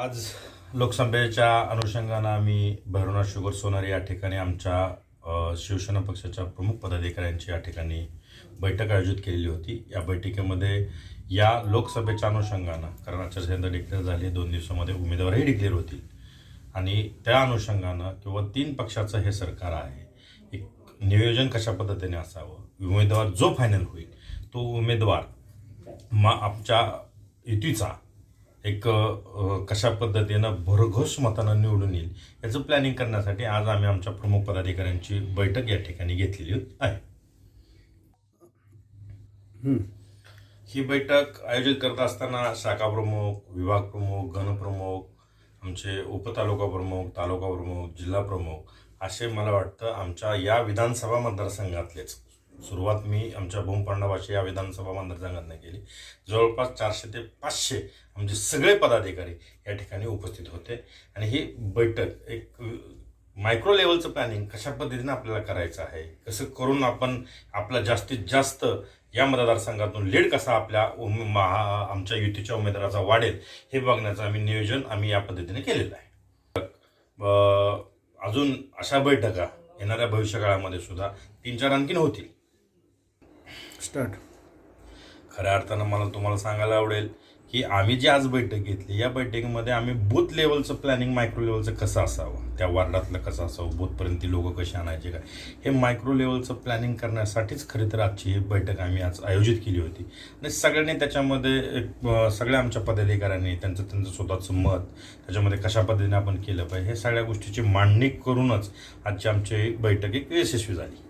आज लोकसभेच्या अनुषंगानं आम्ही भैरवनाथ शुगर सोनार या ठिकाणी आमच्या शिवसेना पक्षाच्या प्रमुख पदाधिकाऱ्यांची या ठिकाणी बैठक आयोजित केलेली होती. या बैठकीमध्ये या लोकसभेच्या अनुषंगानं कारण आचारसंहिता डिक्लेअर झाली. दोन दिवसामध्ये उमेदवारही डिक्लेअर होतील. आणि त्या अनुषंगानं किंवा तीन पक्षाचं हे सरकार आहे. एक नियोजन कशा पद्धतीने असावं? उमेदवार जो फायनल होईल तो उमेदवार मा आमच्या युतीचा एक कशा पद्धतीनं भरघोस मतानं निवडून येईल याचं प्लॅनिंग करण्यासाठी आज आम्ही आमच्या प्रमुख पदाधिकाऱ्यांची बैठक या ठिकाणी घेतलेली आहे. ही बैठक आयोजित करत असताना शाखा प्रमुख विभाग प्रमुख गणप्रमुख आमचे उपतालुका प्रमुख तालुका प्रमुख जिल्हा प्रमुख असे मला वाटतं आमच्या या विधानसभा मतदारसंघातलेच. सुरुवात मी आमच्या भूमपांडवाशी या विधानसभा मतदारसंघातनं केली. जवळपास चारशे ते पाचशे आमचे सगळे पदाधिकारी या ठिकाणी उपस्थित होते. आणि ही बैठक एक मायक्रो लेवलचं प्लॅनिंग कशा पद्धतीने आपल्याला करायचं आहे? कसं करून आपण आपला जास्तीत जास्त या मतदारसंघातून लीड कसा आपल्या उम- महा- आमच्या युतीच्या उमेदवाराचा वाढेल हे बघण्याचं आम्ही नियोजन आम्ही या पद्धतीने केलेलं आहे. अजून अशा बैठका येणाऱ्या भविष्यकाळामध्ये सुद्धा तीन चार आणखीन होतील. स्टार्ट खऱ्या अर्थानं मला तुम्हाला सांगायला आवडेल की आम्ही जी आज बैठक घेतली या बैठकीमध्ये आम्ही बूथ लेवलचं प्लॅनिंग मायक्रो लेवलचं कसं असावं? त्या वार्डातलं कसं असावं? बूथपर्यंत लोक कसे आणायचे काय? हे मायक्रो लेवलचं प्लॅनिंग करण्यासाठीच खरं तर आजची ही बैठक आम्ही आज आयोजित केली होती. आणि सगळ्यांनी त्याच्यामध्ये एक, सगळ्या आमच्या पदाधिकाऱ्यांनी त्यांचं त्यांचं स्वतःचं मत त्याच्यामध्ये कशा पद्धतीने आपण केलं पाहिजे हे सगळ्या गोष्टीची मांडणी करूनच आजची आमची बैठक एक यशस्वी झाली.